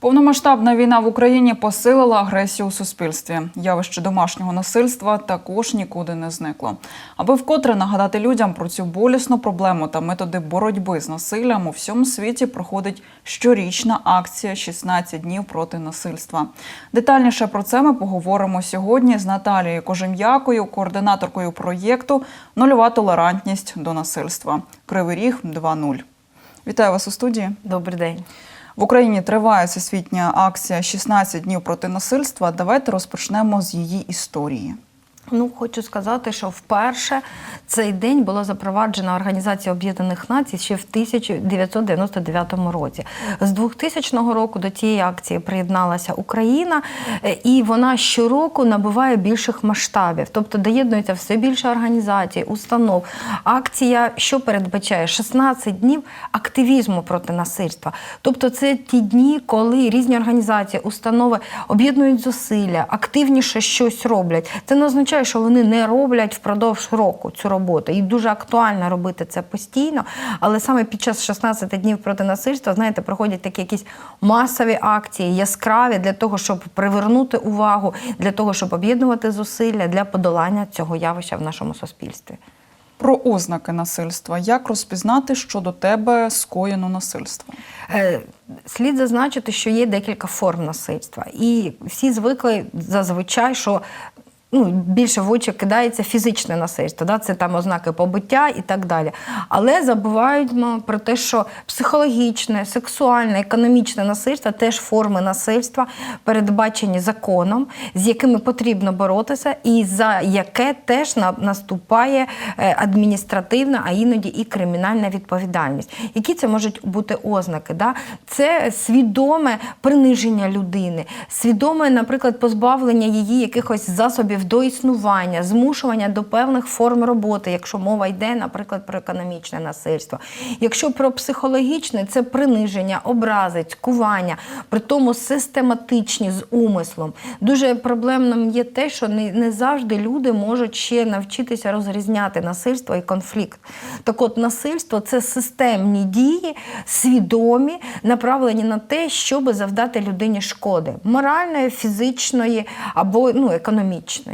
Повномасштабна війна в Україні посилила агресію у суспільстві. Явище домашнього насильства також нікуди не зникло. Аби вкотре нагадати людям про цю болісну проблему та методи боротьби з насиллям, у всьому світі проходить щорічна акція «16 днів проти насильства. Детальніше про це ми поговоримо сьогодні з Наталією Кожем'якою, координаторкою проєкту Нульова толерантність до насильства. Кривий Ріг 2.0. Вітаю вас у студії. Добрий день. В Україні триває всесвітня акція «16 днів проти насильства. Давайте розпочнемо з її історії. Ну, хочу сказати, що вперше цей день було запроваджена Організація Об'єднаних Націй ще в 1999 році. З 2000 року до цієї акції приєдналася Україна, е, і вона щороку набуває більших масштабів, тобто доєднується все більше організацій, установ. Акція, що передбачає 16 днів активізму проти насильства. Тобто, це ті дні, коли різні організації, установи об'єднують зусилля, активніше щось роблять. Це не означає, що вони не роблять впродовж року цю роботу. І дуже актуально робити це постійно. Але саме під час 16 днів проти насильства, знаєте, проходять такі якісь масові акції, яскраві для того, щоб привернути увагу, для того, щоб об'єднувати зусилля для подолання цього явища в нашому суспільстві. Про ознаки насильства. Як розпізнати, що до тебе скоєно насильство? Е, Слід зазначити, що є декілька форм насильства, і всі звикли зазвичай, що ну, більше в очі кидається фізичне насильство, да? це там ознаки побиття і так далі. Але забуваємо про те, що психологічне, сексуальне, економічне насильство теж форми насильства, передбачені законом, з якими потрібно боротися, і за яке теж наступає е, адміністративна, а іноді і кримінальна відповідальність. Які це можуть бути ознаки? Да? Це свідоме приниження людини, свідоме, наприклад, позбавлення її якихось засобів до існування, змушування до певних форм роботи, якщо мова йде, наприклад, про економічне насильство. Якщо про психологічне, це приниження, образи, цькування, при тому систематичні з умислом. Дуже проблемним є те, що не, не завжди люди можуть ще навчитися розрізняти насильство і конфлікт. Так от, насильство це системні дії, свідомі, направлені на те, щоб завдати людині шкоди моральної, фізичної або ну, економічної.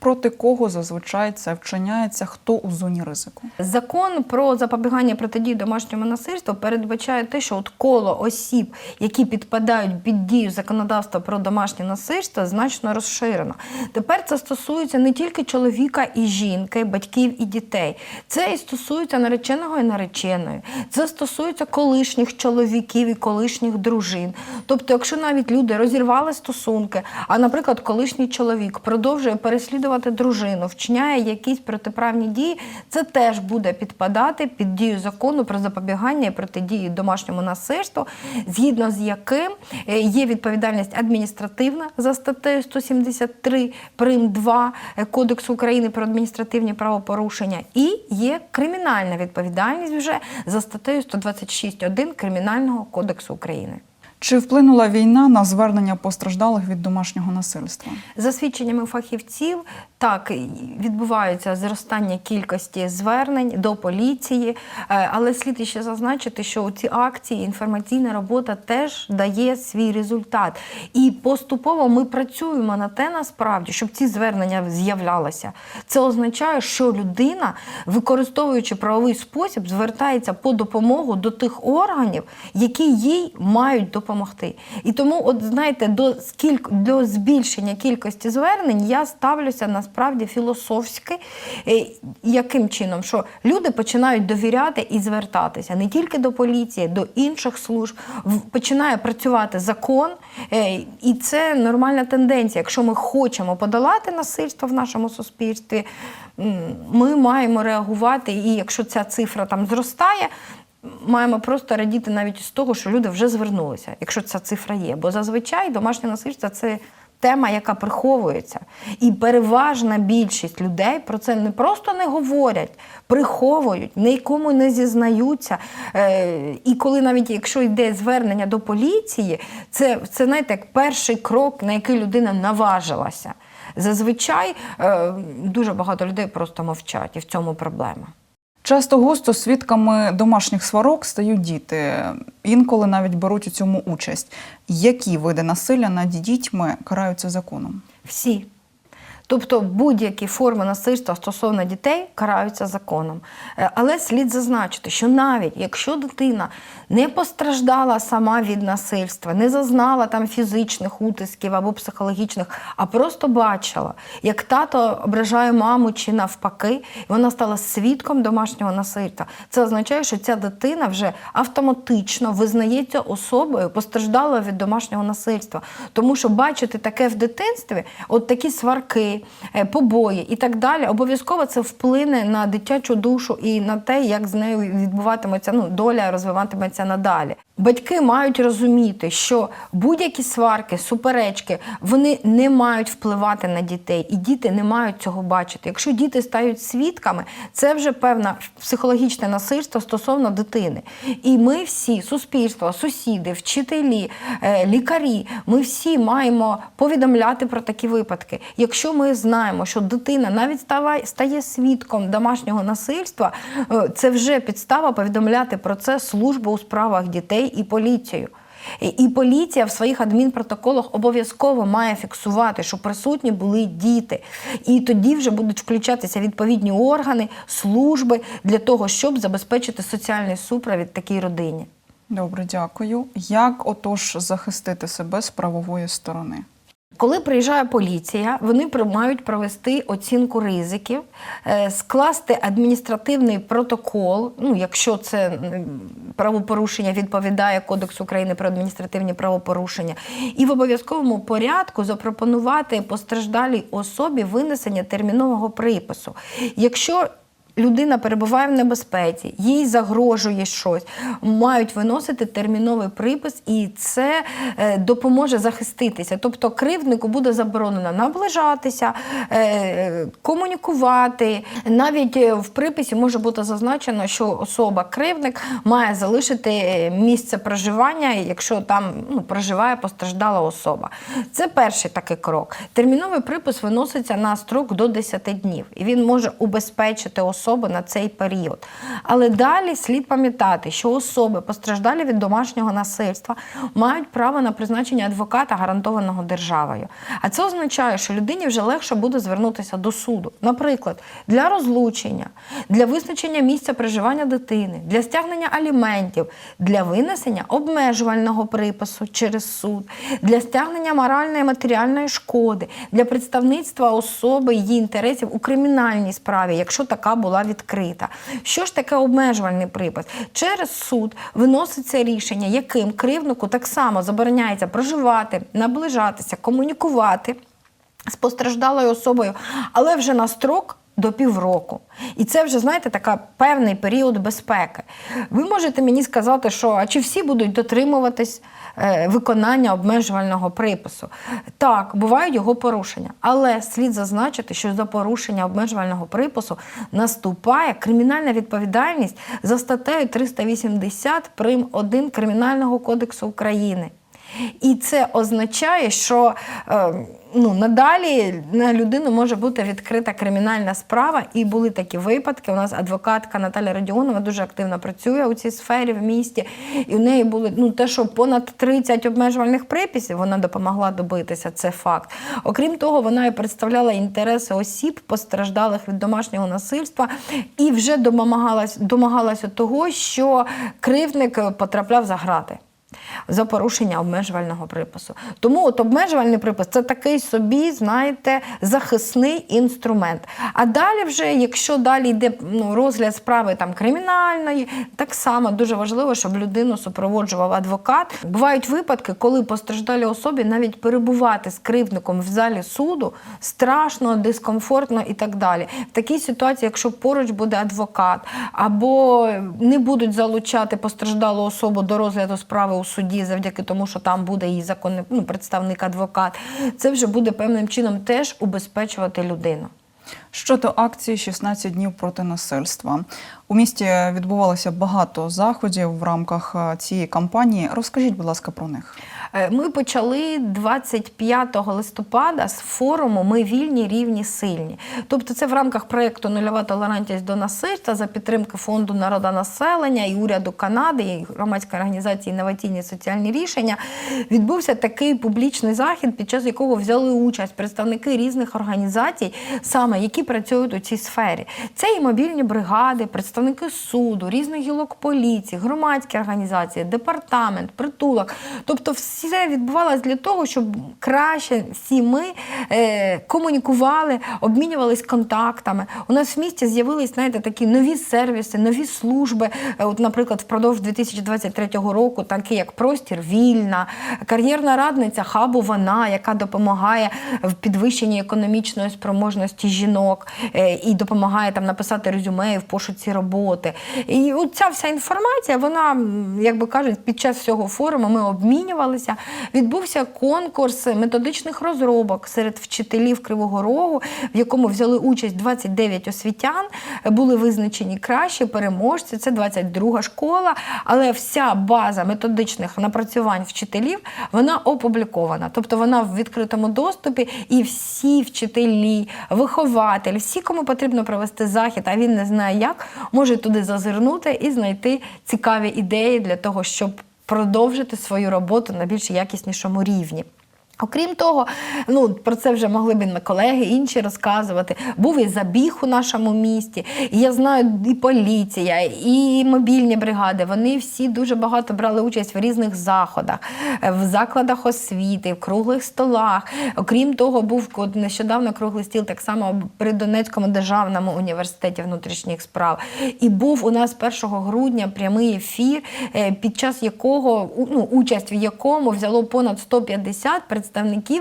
Проти кого зазвичай це вчиняється? Хто у зоні ризику? Закон про запобігання протидії домашньому насильству передбачає те, що от коло осіб, які підпадають під дію законодавства про домашнє насильство, значно розширено. Тепер це стосується не тільки чоловіка і жінки, батьків і дітей. Це і стосується нареченого і нареченої. Це стосується колишніх чоловіків і колишніх дружин. Тобто, якщо навіть люди розірвали стосунки, а, наприклад, колишній чоловік продовжує переслідувати дружину, вчиняє якісь протиправні дії, це теж буде підпадати під дію закону про запобігання і протидії домашньому насильству, згідно з яким е, є відповідальність адміністративна за статтею 173 прим 2 Кодексу України про адміністративні правопорушення, і є кримінальна відповідальність вже за статтею 126.1 Кримінального кодексу України. Чи вплинула війна на звернення постраждалих від домашнього насильства? За свідченнями фахівців, так відбувається зростання кількості звернень до поліції, Е, але слід ще зазначити, що ці акції, інформаційна робота теж дає свій результат. І поступово ми працюємо на те, насправді, щоб ці звернення з'являлися. Це означає, що людина, використовуючи правовий спосіб, звертається по допомогу до тих органів, які їй мають допомогти. І тому, от знаєте, до скільки до збільшення кількості звернень я ставлюся насправді філософськи, Е, яким чином, що люди починають довіряти і звертатися не тільки до поліції, до інших служб. Починає працювати закон, е, і це нормальна тенденція. Якщо ми хочемо подолати насильство в нашому суспільстві, ми маємо реагувати. І якщо ця цифра там зростає. Маємо просто радіти навіть з того, що люди вже звернулися, якщо ця цифра є. Бо зазвичай домашнє насильство це тема, яка приховується. І переважна більшість людей про це не просто не говорять, приховують, нікому не зізнаються. Е, і коли навіть якщо йде звернення до поліції, це, це знаєте, як перший крок, на який людина наважилася. Зазвичай е, дуже багато людей просто мовчать, і в цьому проблема. Часто густо свідками домашніх сварок стають діти. Інколи навіть беруть у цьому участь. Які види насилля над дітьми караються законом? Всі. Тобто будь-які форми насильства стосовно дітей караються законом. Е, Але слід зазначити, що навіть якщо дитина не постраждала сама від насильства, не зазнала там фізичних утисків або психологічних, а просто бачила, як тато ображає маму чи навпаки, вона стала свідком домашнього насильства. Це означає, що ця дитина вже автоматично визнається особою, постраждалою від домашнього насильства. Тому що бачити таке в дитинстві, от такі сварки, е, побої і так далі, обов'язково це вплине на дитячу душу і на те, як з нею відбуватиметься ну, доля, розвиватиметься надалі. Батьки мають розуміти, що будь-які сварки, суперечки, вони не мають впливати на дітей, і діти не мають цього бачити. Якщо діти стають свідками, це вже певне психологічне насильство стосовно дитини. І ми всі, суспільство, сусіди, вчителі, е, лікарі, ми всі маємо повідомляти про такі випадки. Якщо ми знаємо, що дитина навіть стає свідком домашнього насильства, е, це вже підстава повідомляти про це службу у справах дітей і поліцію. І поліція в своїх адмінпротоколах обов'язково має фіксувати, що присутні були діти. І тоді вже будуть включатися відповідні органи, служби для того, щоб забезпечити соціальний супровід такій родині. Добре, дякую. Як отож захистити себе з правової сторони? Коли приїжджає поліція, вони мають провести оцінку ризиків, е, скласти адміністративний протокол, ну якщо це правопорушення відповідає Кодексу України про адміністративні правопорушення, і в обов'язковому порядку запропонувати постраждалій особі винесення термінового припису. Якщо Людина перебуває в небезпеці, їй загрожує щось, мають виносити терміновий припис, і це е, допоможе захиститися. Тобто кривднику буде заборонено наближатися, е, комунікувати. Навіть е, в приписі може бути зазначено, що особа кривдник має залишити місце проживання, якщо там ну, проживає постраждала особа. Це перший такий крок. Терміновий припис виноситься на строк до 10 днів, і він може убезпечити особу на цей період. Але далі слід пам'ятати, що особи, постраждалі від домашнього насильства, мають право на призначення адвоката, гарантованого державою. А це означає, що людині вже легше буде звернутися до суду. Наприклад, для розлучення, для визначення місця проживання дитини, для стягнення аліментів, для винесення обмежувального припису через суд, для стягнення моральної і матеріальної шкоди, для представництва особи її інтересів у кримінальній справі, якщо така була відкрита. Що ж таке обмежувальний припис? Через суд виноситься рішення, яким кривнику так само забороняється проживати, наближатися, комунікувати з постраждалою особою, але вже на строк. До півроку. І це вже, знаєте, така певний період безпеки. Ви можете мені сказати, що а чи всі будуть дотримуватись е, виконання обмежувального припису? Так, бувають його порушення, але слід зазначити, що за порушення обмежувального припису наступає кримінальна відповідальність за статтею 380 прим. 1 Кримінального кодексу України. І це означає, що е, ну, надалі на людину може бути відкрита кримінальна справа. І були такі випадки. У нас адвокатка Наталя Радіонова дуже активно працює у цій сфері в місті. І в неї були ну, те, що понад 30 обмежувальних приписів вона допомогла добитися, це факт. Окрім того, вона і представляла інтереси осіб, постраждалих від домашнього насильства, і вже домагалась, домагалася того, що кривдник потрапляв за грати за порушення обмежувального припису. Тому от обмежувальний припис це такий собі, знаєте, захисний інструмент. А далі, вже, якщо далі йде ну, розгляд справи там кримінальної, так само дуже важливо, щоб людину супроводжував адвокат. Бувають випадки, коли постраждалі особі навіть перебувати з кривдником в залі суду страшно, дискомфортно і так далі. В такій ситуації, якщо поруч буде адвокат, або не будуть залучати постраждалу особу до розгляду справи у суді, завдяки тому, що там буде її законний ну, представник адвокат, це вже буде певним чином теж убезпечувати людину. Щодо акції «16 днів проти насильства. У місті відбувалося багато заходів в рамках е, цієї кампанії. Розкажіть, будь ласка, про них. Е, Ми почали 25 листопада з форуму Ми вільні, рівні, сильні. Тобто, це в рамках проєкту Нульова толерантність до насильства за підтримки фонду народонаселення і уряду Канади і громадської організації інноваційні соціальні рішення. Відбувся такий публічний захід, під час якого взяли участь представники різних організацій, саме які працюють у цій сфері. Це і мобільні бригади, представники суду, різних гілок поліції, громадські організації, департамент, притулок. Тобто, все відбувалося для того, щоб краще всі ми е, комунікували, обмінювались контактами. У нас в місті з'явились знаєте, такі нові сервіси, нові служби. Е, От, наприклад, впродовж 2023 року, такі як простір вільна, кар'єрна радниця хабу вона, яка допомагає в підвищенні економічної спроможності жінок е, і допомагає там написати резюме в пошуці роботи. І от ця вся інформація, вона, як би кажуть, під час всього форуму ми обмінювалися. Відбувся конкурс методичних розробок серед вчителів Кривого Рогу, в якому взяли участь 29 освітян. Були визначені кращі переможці. Це 22 школа, але вся база методичних напрацювань вчителів вона опублікована. Тобто вона в відкритому доступі, і всі вчителі, вихователі, всі, кому потрібно провести захід, а він не знає як, можуть туди зазирнути і знайти цікаві ідеї для того, щоб продовжити свою роботу на більш якіснішому рівні. Окрім того, ну про це вже могли б колеги інші розказувати. Був і забіг у нашому місті. І я знаю, і поліція, і мобільні бригади. Вони всі дуже багато брали участь в різних заходах, в закладах освіти, в круглих столах. Окрім того, був нещодавно круглий стіл так само при Донецькому державному університеті внутрішніх справ. І був у нас 1 грудня прямий ефір, е, під час якого ну, участь в якому взяло понад 150 представників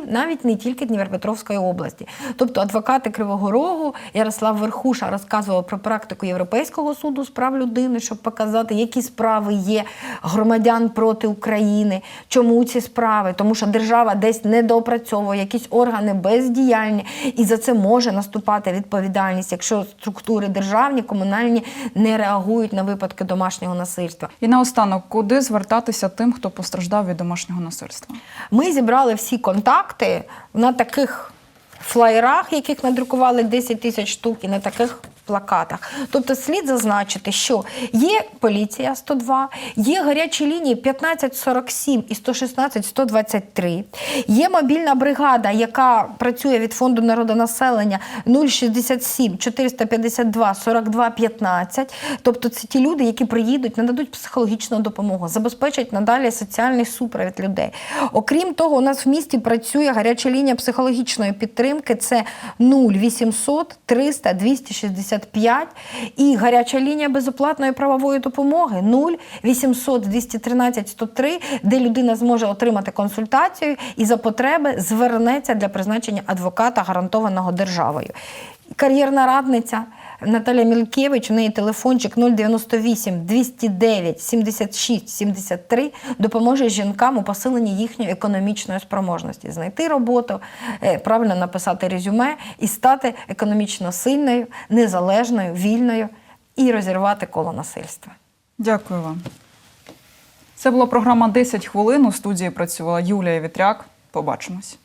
навіть не тільки Дніпропетровської області. Тобто адвокати Кривого Рогу Ярослав Верхуша розказував про практику Європейського суду з прав людини, щоб показати, які справи є громадян проти України. Чому ці справи? Тому що держава десь недоопрацьовує, якісь органи бездіяльні, і за це може наступати відповідальність, якщо структури державні, комунальні не реагують на випадки домашнього насильства. І наостанок, куди звертатися тим, хто постраждав від домашнього насильства? Ми зібрали всі контакти на таких флаєрах, яких надрукували 10 тисяч штук, і на таких плакатах. Тобто слід зазначити, що є поліція 102, є гарячі лінії 1547 і 116 123, є мобільна бригада, яка працює від фонду народонаселення 067 452 42 15. Тобто це ті люди, які приїдуть, нададуть психологічну допомогу, забезпечать надалі соціальний супровід людей. Окрім того, у нас в місті працює гаряча лінія психологічної підтримки. Це 0800 300 265 і гаряча лінія безоплатної правової допомоги 0800 213 103, де людина зможе отримати консультацію і за потреби звернеться для призначення адвоката, гарантованого державою. Кар'єрна радниця Наталя Мількевич, у неї телефончик 098 209 76 73 допоможе жінкам у посиленні їхньої економічної спроможності, знайти роботу, е, правильно написати резюме і стати економічно сильною, незалежною, вільною і розірвати коло насильства. Дякую вам. Це була програма «10 хвилин. У студії працювала Юлія Вітряк. Побачимось.